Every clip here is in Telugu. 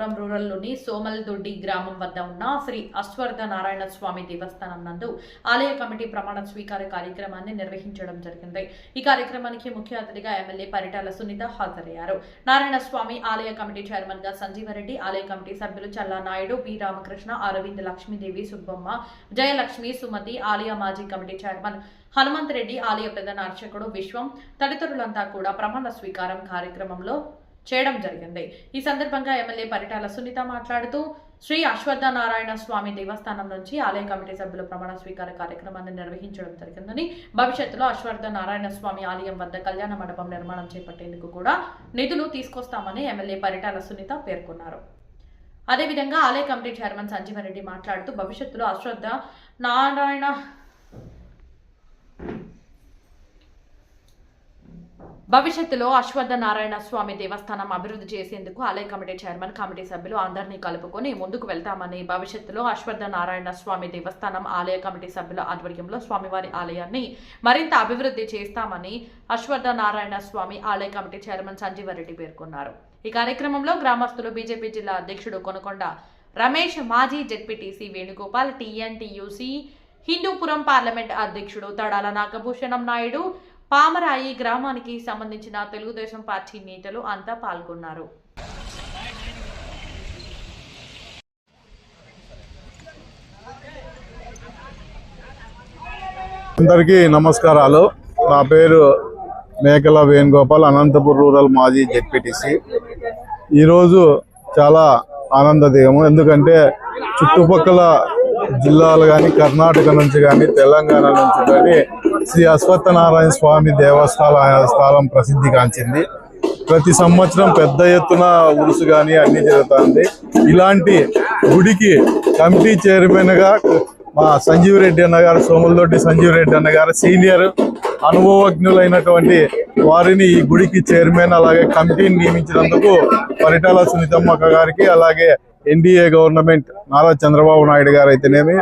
అనంతపురం రూరల్లోని సోమల్దొడ్డి గ్రామం వద్ద ఉన్న శ్రీ అశ్వర్ధ నారాయణ స్వామి దేవస్థానం నందు ఆలయ కమిటీ ప్రమాణ స్వీకార కార్యక్రమాన్ని నిర్వహించడం జరిగింది. ఈ కార్యక్రమానికి ముఖ్య అతిథిగా ఎమ్మెల్యే పరిటాల సునీత హాజరయ్యారు. నారాయణ స్వామి ఆలయ కమిటీ చైర్మన్గా సంజీవరెడ్డి ఆలయ కమిటీ సభ్యులు చల్లా నాయుడు బి రామకృష్ణ అరవింద్ లక్ష్మీదేవి సుబ్బమ్మ జయలక్ష్మి సుమతి ఆలయ మాజీ కమిటీ చైర్మన్ హనుమంత్ రెడ్డి ఆలయ ప్రధాన అర్చకుడు విశ్వం తదితరులంతా కూడా ప్రమాణ స్వీకారం కార్యక్రమంలో చేయడం జరిగింది. ఈ సందర్భంగా ఎమ్మెల్యే పరిటాల సునీత మాట్లాడుతూ శ్రీ అశ్వత్థ నారాయణ స్వామి దేవస్థానం నుంచి ఆలయ కమిటీ సభ్యుల ప్రమాణ స్వీకార కార్యక్రమాన్ని నిర్వహించడం జరిగిందని భవిష్యత్తులో అశ్వత్థ నారాయణ స్వామి ఆలయం వద్ద కళ్యాణ మండపం నిర్మాణం చేపట్టేందుకు కూడా నిధులు తీసుకొస్తామని ఎమ్మెల్యే పరిటాల సునీత పేర్కొన్నారు. అదేవిధంగా ఆలయ కమిటీ చైర్మన్ సంజీవరెడ్డి మాట్లాడుతూ భవిష్యత్తులో అశ్వత్థ నారాయణ భవిష్యత్తులో అశ్వత్థ నారాయణ స్వామి దేవస్థానం అభివృద్ధి చేసేందుకు ఆలయ కమిటీ చైర్మన్ కమిటీ సభ్యులు అందరినీ కలుపుకొని ముందుకు వెళ్తామని భవిష్యత్తులో అశ్వత్థ నారాయణ స్వామి దేవస్థానం ఆలయ కమిటీ సభ్యుల ఆధ్వర్యంలో స్వామివారి ఆలయాన్ని మరింత అభివృద్ధి చేస్తామని అశ్వత్థ నారాయణ స్వామి ఆలయ కమిటీ చైర్మన్ సంజీవరెడ్డి పేర్కొన్నారు. ఈ కార్యక్రమంలో గ్రామస్తులు బీజేపీ జిల్లా అధ్యక్షుడు కొనకొండ రమేష్ మాజీ ZPTC Venugopal TNTUC Hindupuram parliament అధ్యక్షుడు తడాల నాగభూషణం నాయుడు పామరాయి గ్రామానికి సంబంధించిన తెలుగుదేశం పార్టీ నేతలు అంతా పాల్గొన్నారు. అందరికీ నమస్కారాలు. నా పేరు మేకల వేణుగోపాల్ అనంతపురం రూరల్ మాజీ జెడ్పీటీసీ. ఈరోజు చాలా ఆనందదేయము ఎందుకంటే చుట్టుపక్కల జిల్లాలు కానీ కర్ణాటక నుంచి కానీ తెలంగాణ నుంచి కానీ శ్రీ అశ్వత్థనారాయణ స్వామి దేవస్థాన స్థలం ప్రసిద్ధిగాంచింది. ప్రతి సంవత్సరం పెద్ద ఎత్తున ఉరుసు కానీ అన్ని జరుగుతుంది. ఇలాంటి గుడికి కమిటీ చైర్మన్గా మా సంజీవ్ రెడ్డి అన్న గారు సోములదొడ్డి సంజీవ్ రెడ్డి అన్న గారు సీనియర్ అనుభవజ్ఞులైనటువంటి వారిని ఈ గుడికి చైర్మన్ అలాగే కమిటీని నియమించినందుకు పరిటాల సునీతమ్మక్క గారికి అలాగే ఎన్డీఏ గవర్నమెంట్ నారా చంద్రబాబు నాయుడు గారు అయితేనేమి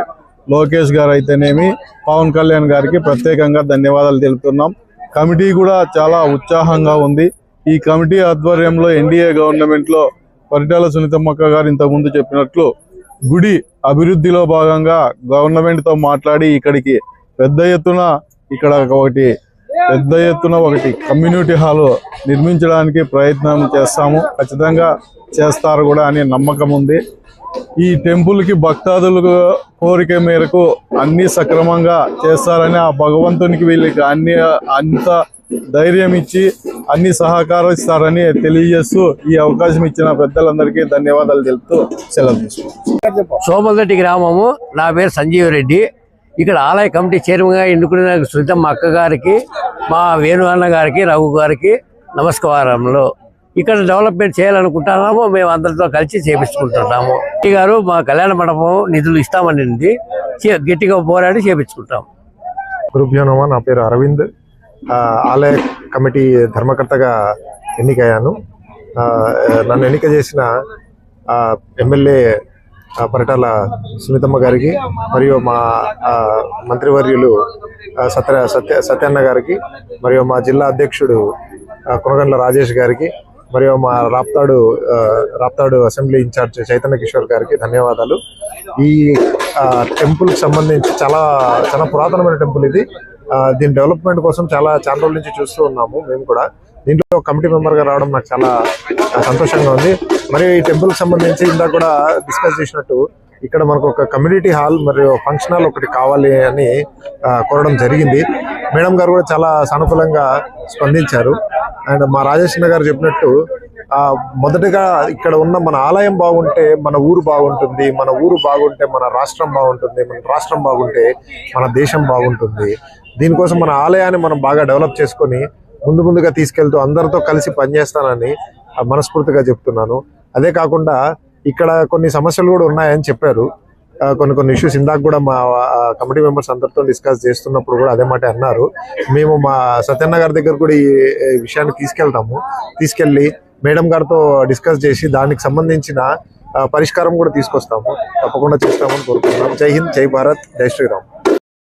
లోకేష్ గారు అయితేనేమి పవన్ కళ్యాణ్ గారికి ప్రత్యేకంగా ధన్యవాదాలు తెలుపుతున్నాం. కమిటీ కూడా చాలా ఉత్సాహంగా ఉంది. ఈ కమిటీ ఆధ్వర్యంలో ఎన్డీఏ గవర్నమెంట్లో పరిటాల సునీతమ్మక్క గారు ఇంతకుముందు చెప్పినట్లు గుడి అభివృద్ధిలో భాగంగా గవర్నమెంట్తో మాట్లాడి ఇక్కడికి పెద్ద ఎత్తున ఇక్కడ ఒకటి పెద్ద ఎత్తున ఒకటి కమ్యూనిటీ హాల్ నిర్మించడానికి ప్రయత్నం చేస్తాము. ఖచ్చితంగా చేస్తారు కూడా అనే నమ్మకం ఉంది. ఈ టెంపుల్కి భక్తాదులకు కోరిక మేరకు అన్ని సక్రమంగా చేస్తారని ఆ భగవంతునికి వీళ్ళకి అన్ని అంత ధైర్యం ఇచ్చి అన్ని సహకారం ఇస్తారని తెలియజేస్తూ ఈ అవకాశం ఇచ్చిన పెద్దలందరికీ ధన్యవాదాలు తెలుపుతూ సెలవు తీసుకుంటాం గ్రామము నా పేరు సంజీవ్ రెడ్డి. ఇక్కడ ఆలయ కమిటీ చైర్మన్గా ఎన్నుకున్న సునీతమ్మ అక్క గారికి మా వేణు అన్న గారికి రఘు గారికి నమస్కారములు. ఇక్కడ డెవలప్మెంట్ చేయాలనుకుంటున్నాము మేము అందరితో కలిసి చేపించుకుంటున్నాము. ఈ గారు మా కళ్యాణ మండపం నిధులు ఇస్తామని గట్టిగా పోరాడి చేపించుకుంటాం. గ్రూప్యో నమా నా పేరు అరవింద్. ఆలయ కమిటీ ధర్మకర్తగా ఎన్నికయ్యాను. నన్ను ఎన్నిక చేసిన ఎమ్మెల్యే పరిటాల సునీతమ్మ గారికి మరియు మా మంత్రివర్యులు సత్య సత్య సత్యన్న గారికి మరియు మా జిల్లా అధ్యక్షుడు కొనగండ్ల రాజేష్ గారికి మరియు మా రాప్తాడు రాప్తాడు అసెంబ్లీ ఇన్ఛార్జ్ చైతన్య కిషోర్ గారికి ధన్యవాదాలు. ఈ టెంపుల్కి సంబంధించి చాలా చాలా పురాతనమైన టెంపుల్ ఇది. దీని డెవలప్మెంట్ కోసం చాలా చాలా రోజుల నుంచి చూస్తూ ఉన్నాము మేము కూడా. దీంట్లో కమిటీ మెంబర్గా రావడం నాకు చాలా సంతోషంగా ఉంది. మరియు ఈ టెంపుల్కి సంబంధించి ఇందాక కూడా డిస్కస్ చేసినట్టు ఇక్కడ మనకు ఒక కమ్యూనిటీ హాల్ మరియు ఫంక్షన్ హాల్ ఒకటి కావాలి అని కోరడం జరిగింది. మేడం గారు కూడా చాలా సానుకూలంగా స్పందించారు. అండ్ మా రాజేశ్వర గారు చెప్పినట్టు ఆ మొదటగా ఇక్కడ ఉన్న మన ఆలయం బాగుంటే మన ఊరు బాగుంటుంది మన ఊరు బాగుంటే మన రాష్ట్రం బాగుంటుంది మన రాష్ట్రం బాగుంటే మన దేశం బాగుంటుంది. దీనికోసం మన ఆలయాన్ని మనం బాగా డెవలప్ చేసుకొని ముందు ముందుగా తీసుకెళ్తూ అందరితో కలిసి పనిచేస్తానని మనస్ఫూర్తిగా చెప్తున్నాను. అదే కాకుండా ఇక్కడ కొన్ని సమస్యలు కూడా ఉన్నాయని చెప్పారు. కొన్ని కొన్ని ఇష్యూస్ ఇందాక కూడా మా కమిటీ మెంబర్స్ అందరితో డిస్కస్ చేస్తున్నప్పుడు కూడా అదే మాట అన్నారు. మేము మా సత్యన్న గారి దగ్గర కూడా ఈ విషయాన్ని తీసుకెళ్తాము. తీసుకెళ్ళి మేడం గారితో డిస్కస్ చేసి దానికి సంబంధించిన పరిష్కారం కూడా తీసుకొస్తాము. తప్పకుండా చేస్తామని కోరుకుంటున్నాం జై హింద్ జై భారత్ జై శ్రీరామ్.